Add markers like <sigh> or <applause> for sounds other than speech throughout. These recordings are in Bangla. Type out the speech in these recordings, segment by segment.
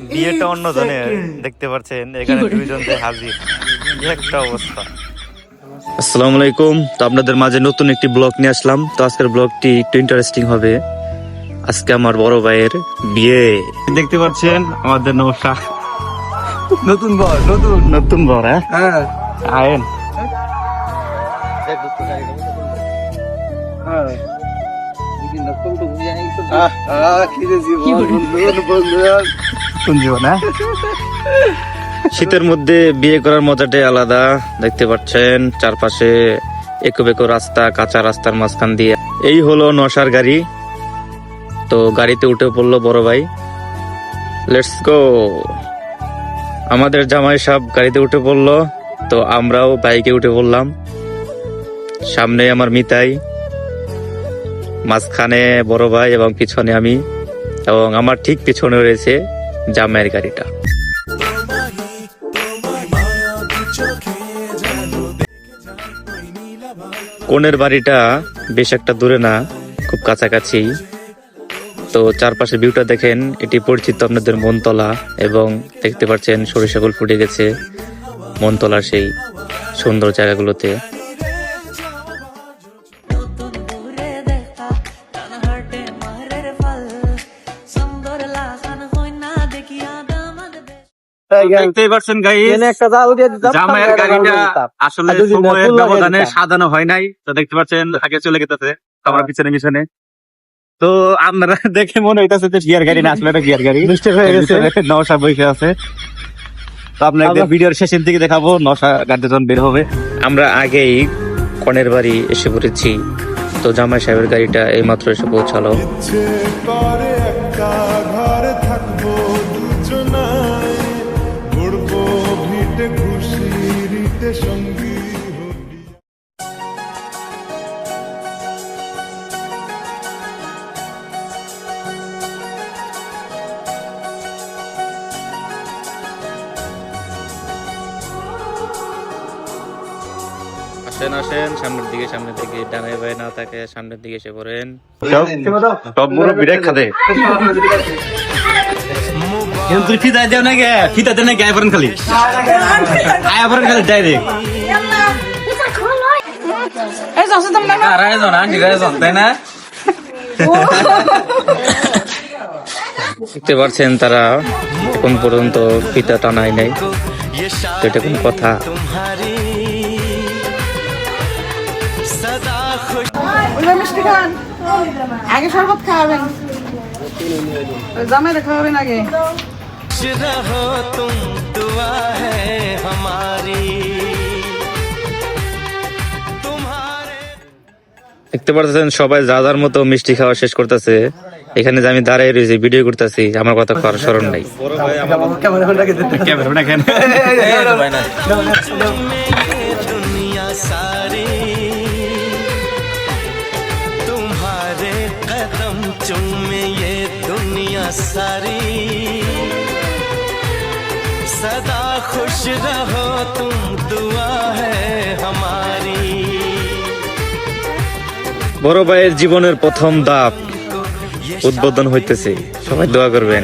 বিয়েটা অন্য জনের দেখতে পাচ্ছেন এখানে দুইজন যে হাজির। একটা অবস্থা। আসসালামু আলাইকুম। তো আপনাদের মাঝে নতুন একটি ব্লগ নিয়ে আসলাম। তো আজকের ব্লগটি একটু ইন্টারেস্টিং হবে। আজকে আমার বড় ভাইয়ের বিয়ে। দেখতে পাচ্ছেন আমাদের নৌসা নতুন বর নতুন। নতুন বর হ্যাঁ? হ্যাঁ। আয়েন। কোন জীবন হ্যাঁ? শীতের মধ্যে বিয়ে করার মজাটাই আলাদা, দেখতে পাচ্ছেন চারপাশে একো বেকো রাস্তা, কাঁচা রাস্তার মাঝখান দিয়ে। এই হলো নশার গাড়ি। তো গাড়িতে উঠে পড়ল বড় ভাই। লেটস গো আমাদের জামাই সাহেব গাড়িতে উঠে পড়ল, তো আমরাও বাইকে উঠে পড়লাম। সামনে আমার মিতাই, মাঝখানে বড় ভাই এবং পিছনে আমি, এবং আমার ঠিক পিছনে রয়েছে জামাইয়ের গাড়িটা। কোনের বাড়িটা বেশ একটা দূরে না, খুব কাছাকাছি। তো চারপাশে ভিউটা দেখেন, এটি পরিচিত আপনাদের মনতলা এবং দেখতে পাচ্ছেন সরিষা ফুল ফুটে গেছে মনতলার সেই সুন্দর জায়গাগুলোতে। দেখতেই পাচ্ছেন একটা জাল দিয়ে দিতাম জামাইয়ের গাড়িটা আসলে সময়ের ব্যবধানে সাজানো হয় নাই। তো দেখতে পাচ্ছেন আগে চলে গেতেছে আমরা পিছনে পিছনে তো আপনারা দেখে মনে হইতাছে যে গিয়ার গাড়ি না আসলে এটা গিয়ার গাড়ি। Mistake হয়ে গেছে। নশা বসে আছে। তো আপনাদের আমরা- ভিডিওর শেষের দিকে দেখাবো নশা গাড়িটা যখন বের হবে। আমরা আগেই কনের বাড়ি এসে পড়েছি। তো জামাই সাহেবের গাড়িটা এইমাত্র এসে পৌঁছালো। আসেন আসেন সামনের দিকে সামনের দিকে ডানে ভাই না থাকে সামনের দিকে এসে পড়েন। সব মুরব্বী রেখা দে তুই ফিতা দেও না গে ফিতা দে না গে আইফোন খালি। আইফোন খালি ডাইরেক্ট দেখতে পাচ্ছেন তারা এখন পর্যন্ত ফিতা টানাই নাই। এটা কোন কথা। মিষ্টি খান আগে শরবত খাওয়াবেন ওই জামাইরে খাওয়াবেন আগে দেখতে পাচ্ছেন সবাই যা যার মতো মিষ্টি খাওয়া শেষ করতেছে এখানে যে আমি দাঁড়াই রয়েছি ভিডিও করতেছি আমার কথা করার স্মরণ নাই सारी सदा खुश रहो तुम दुआ है हमारी বড় ভাইয়ের জীবনের প্রথম দাপ উদ্বোধন হইতেছে সবাই দোয়া করবেন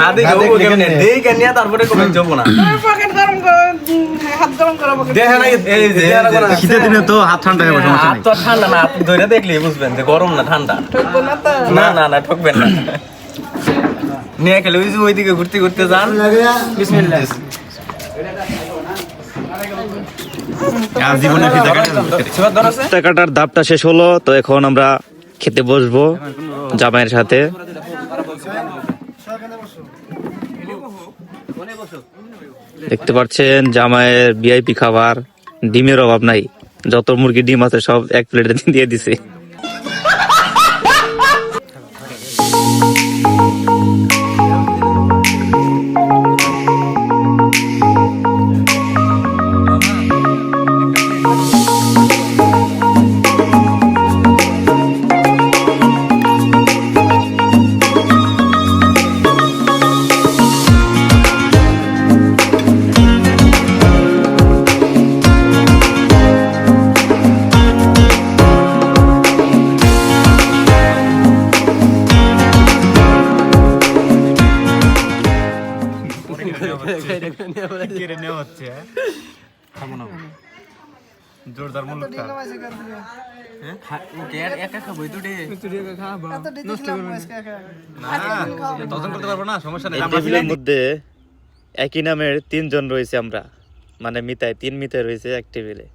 না দেখে ও কেমনে? দেখে নিয়ে তারপরে কবে যাব না। পকেট গরম করো হাত গরম করো দেখে না এই যে শীতের দিনে তো হাত ঠান্ডা হবে সমস্যা হাত তো ঠান্ডা না আপনি ধরে দেখলে বুঝবেন যে গরম না ঠান্ডা। না তো। না না না ঠকবেন না। নিয়ে খেলে ওই যে ওইদিকে ঘুরতে ঘুরতে যান। বিসমিল্লাহ। আর জীবনে ফিতা কাটার সেবার দর আছে। ফিতা কাটার দাপটা শেষ হলো তো এখন আমরা খেতে বসবো জামাইয়ের সাথে। দেখতে পাচ্ছেন, জামাইয়ের ভিআইপি খাবার, ডিমের অভাব নাই। যত মুরগি ডিম আছে, সব এক প্লেট দিয়ে দিছে। নেই টেবিলের মধ্যে একই নামের তিনজন রয়েছে আমরা। মানে মিতায় তিন মিতায় রয়েছে এক টেবিলে।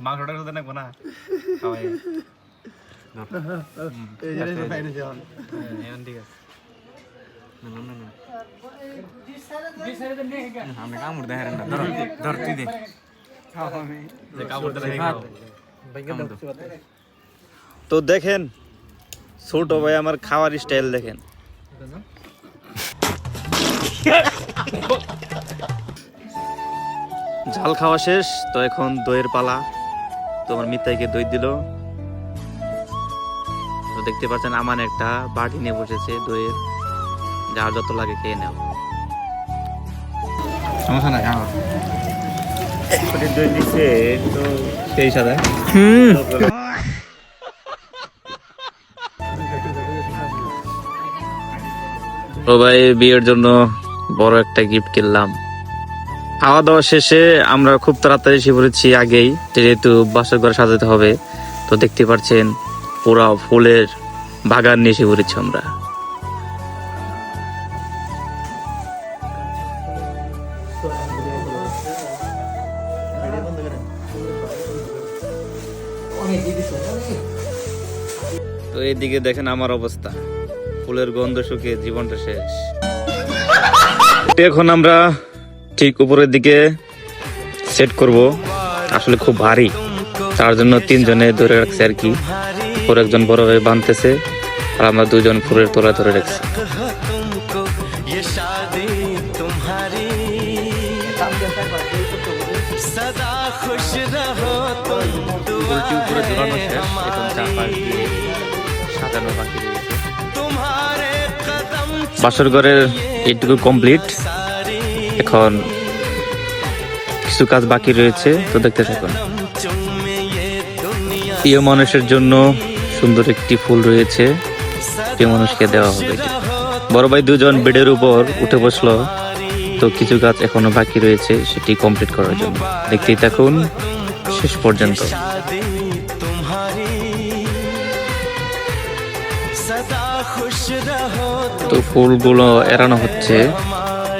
মাংসটা তো দেখব না। খাওয়াই। ঠিক আছে। আমরা কামড় দেখারেন না ধর ধর তুই দে। তো দেখেন ছোট ভাই আমার খাওয়ার স্টাইল দেখেন। <laughs> ঝাল খাওয়া শেষ তো এখন দইয়ের পালা। তোমার মিতাইকে দই দিল। তো দেখতে পাচ্ছেন আমার একটা বাটি নিয়ে বসেছে দইয়ের। যার যত লাগে খেয়ে নেও। সমস্যা নাই দই দিচ্ছে তো সেই সাদা ও ভাই বিয়ের জন্য বড় একটা গিফট কিনলাম। খাওয়া দাওয়া শেষে আমরা খুব তাড়াতাড়ি এসে পড়েছি আগেই, যেহেতু বাসর ঘর সাজাতে হবে। তো দেখতে পাচ্ছেন পুরা ফুলের বাগান নিয়ে এসে পড়েছি আমরা। তো এইদিকে দেখেন আমার অবস্থা। ফুলের গন্ধ শুকিয়ে জীবনটা শেষ। এখন আমরা ঠিক উপরের দিকে সেট করব। আসলে খুব ভারী। তার জন্য তিনজনে ধরে রাখছে আর কি। ওর একজন বড় হয়ে বাঁধতেছে আর আমরা দুজন ফুলের তোলা ধরে রাখছি। বাসর ঘরের এটুকু কমপ্লিট এখন কিছু কাজ বাকি রয়েছে, তো দেখতে থাকুন। প্রিয় মানুষের জন্য সুন্দর একটি ফুল রয়েছে, প্রিয় মানুষকে দেওয়া হবে। বড় ভাই দুজন বেডের উপর উঠে বসল, তো কিছু কাজ এখনও বাকি রয়েছে, সেটি কমপ্লিট করার জন্য। দেখতেই থাকুন, শেষ পর্যন্ত। তো ফুলগুলো এড়ানো হচ্ছে।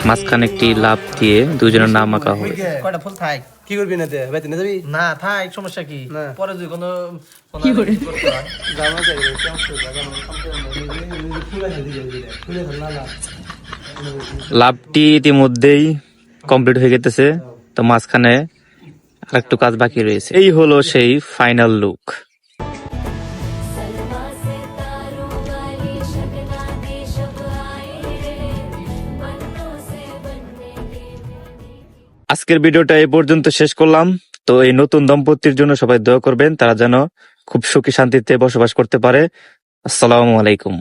মাঝখানে একটি লাভ দিয়ে দুজনের নাম আঁকা হবে। কয়টা ফুল? থাক। কি করবি না তে? বেতনে যাবি? না থাক সমস্যা কি? পরে যদি কোনো কি করে? জামা চাই ফুল আছে দিকে ফুলে না না। লাভটি ইতিমধ্যেই কমপ্লিট হয়ে গেছে তো মাঝখানে আর একটু কাজ বাকি রয়েছে। এই হলো সেই ফাইনাল লুক আজকের ভিডিওটা এই পর্যন্ত শেষ করলাম। তো এই নতুন দম্পতির জন্য সবাই দোয়া করবেন, তারা যেন খুব সুখী শান্তিতে বসবাস করতে পারে। আসসালামু আলাইকুম।